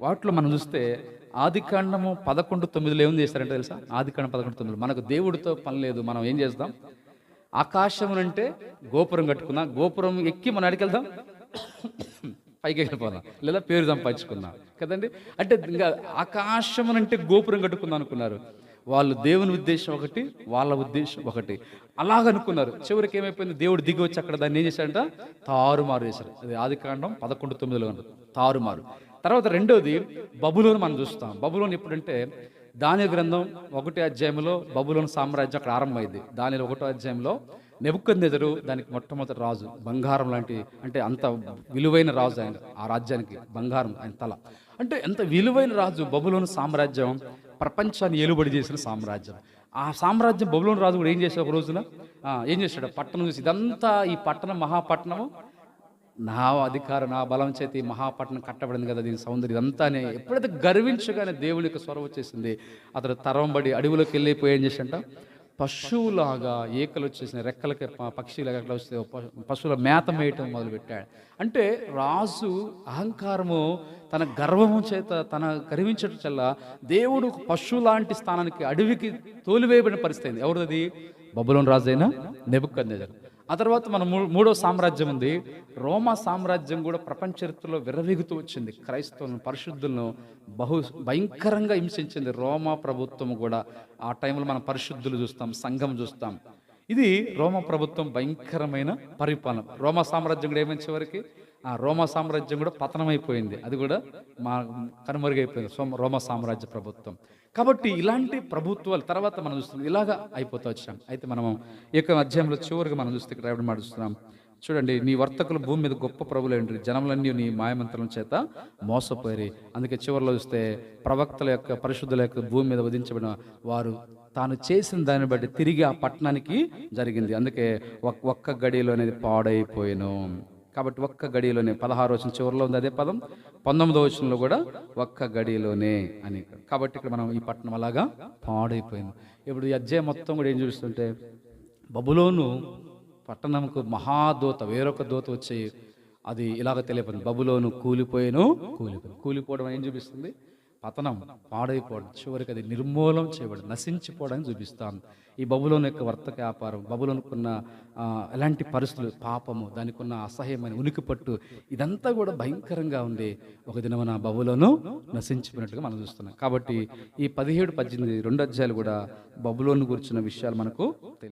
వాటిలో మనం చూస్తే ఆది కాండము పదకొండు తొమ్మిదిలో ఏం చేస్తారంటే తెలుసా? ఆది కాండం పదకొండు తొమ్మిది మనకు దేవుడితో పని లేదు మనం ఏం చేస్తాం? ఆకాశం అంటే గోపురం కట్టుకుందాం. గోపురం ఎక్కి మనం అడికెళ్దాం పైకి వెళ్ళిపోదాం. లేదా పేరు సంపాదించుకుందాం. కదండి? అంటే ఇంకా ఆకాశం అంటే గోపురం కట్టుకుందాం అనుకున్నారు. వాళ్ళు దేవుని ఉద్దేశం ఒకటి వాళ్ళ ఉద్దేశం ఒకటి. అలాగ అనుకున్నారు. చివరికి ఏమైపోయింది? దేవుడు దిగి వచ్చి అక్కడ దాన్ని ఏం చేశాడంట తారుమారు చేశారు. అది ఆది కాండం పదకొండు తొమ్మిదిలో ఉన్నారు తారుమారు. తర్వాత రెండోది బబులోను మనం చూస్తాం. బబులోని ఎప్పుడంటే దాని గ్రంథం ఒకటి అధ్యాయంలో బబులోని సామ్రాజ్యం అక్కడ ఆరంభమైంది. దానిలో ఒకటో అధ్యాయంలో నెబుకందెదరు దానికి మొట్టమొదటి రాజు బంగారం లాంటి అంటే అంత విలువైన రాజు ఆయన ఆ రాజ్యానికి బంగారం ఆయన తల. అంటే ఎంత విలువైన రాజు బబులోని సామ్రాజ్యం ప్రపంచాన్ని ఏలుబడి చేసిన సామ్రాజ్యం. ఆ సామ్రాజ్యం బబులోని రాజు కూడా ఏం చేశాడు ఒక రోజున? ఏం చేశాడు? పట్టణం చూసి ఇదంతా ఈ పట్టణం మహాపట్టణము నా అధికారం నా బలం చేతి మహాపట్నం కట్టబడింది కదా దీని సౌందర్యం ఇదంతా ఎప్పుడైతే గర్వించగానే దేవుని యొక్క స్వరం వచ్చేసింది అతడు తరంబడి అడవిలోకి వెళ్ళిపోయి ఏం చేసంట పశువులాగా ఏకలు వచ్చేసిన రెక్కలకి పక్షిలాగా అట్లా వస్తే పశువుల మేత మేయటం మొదలుపెట్టాడు. అంటే రాజు అహంకారము తన గర్వము చేత తన గర్వించడం చల్లా దేవుడు ఒక పశువు లాంటి స్థానానికి అడవికి తోలివేయబడిన పరిస్థితి ఎవరిది బబులోని రాజు అయినా నెబుకద్నెజర్. ఆ తర్వాత మన మూ- మూడో సామ్రాజ్యం ఉంది. రోమా సామ్రాజ్యం కూడా ప్రపంచ చరిత్రలో విర్రవీగుతూ వచ్చింది. క్రైస్తవులను పరిశుద్ధులను బహు భయంకరంగా హింసించింది. రోమా ప్రభుత్వం కూడా ఆ టైంలో మనం పరిశుద్ధులు చూస్తాం సంఘం చూస్తాం. ఇది రోమా ప్రభుత్వం భయంకరమైన పరిపాలన. రోమా సామ్రాజ్యం కూడా ఏమైంది చివరికి? ఆ రోమ సామ్రాజ్యం కూడా పతనమైపోయింది. అది కూడా మా కనుమరుగైపోయింది సోమ రోమ సామ్రాజ్య ప్రభుత్వం. కాబట్టి ఇలాంటి ప్రభుత్వాలు తర్వాత మనం చూస్తున్నాం. ఇలాగా అయిపోతూ వచ్చాం అయితే మనం ఈ యొక్క అధ్యాయంలో చివరిగా మనం చూస్తే ఇక్కడ రాయడం మాడుస్తున్నాం చూడండి నీ వర్తకులు భూమి మీద గొప్ప ప్రభులేంటి జనములన్నీ నీ మాయమంత్రం చేత మోసపోయి అందుకే చివరిలో చూస్తే ప్రవక్తల యొక్క పరిశుద్ధుల యొక్క భూమి మీద వధించబడిన వారు తాను చేసిన దాన్ని బట్టి తిరిగి ఆ పట్టణానికి జరిగింది. అందుకే ఒక్- ఒక్క గడిలో అనేది పాడైపోయాను. కాబట్టి ఒక్క గడిలోనే పదహారు వచ్చిన చివరిలో ఉంది అదే పదం. పంతొమ్మిదో వచనంలో కూడా ఒక్క గడిలోనే అని. కాబట్టి ఇక్కడ మనం ఈ పట్టణం అలాగా పాడైపోయింది ఇప్పుడు ఈ మొత్తం కూడా ఏం చూస్తుంటే బబులోను పట్టణంకు మహాదూత వేరొక దూత వచ్చి అది ఇలాగ తెలియపోయింది బబులోను కూలిపోయాను కూలిపోయి కూలిపోవడం ఏం చూపిస్తుంది? పతనం పాడైపోవడం చివరికి అది నిర్మూలం చేయబడి నశించిపోవడానికి చూపిస్తాను ఈ బబులోని యొక్క వర్తక వ్యాపారం బబులోనుకున్న ఎలాంటి పరిస్థితులు పాపము దానికి ఉన్న అసహ్యమైన ఉనికి పట్టు ఇదంతా కూడా భయంకరంగా ఉంది ఒక దినమున బబులోను నశించిపోయినట్టుగా మనం చూస్తున్నాం. కాబట్టి ఈ పదిహేడు పద్దెనిమిది రెండు అధ్యాయాలు కూడా బబులోను గురించిన విషయాలు మనకు తెలియ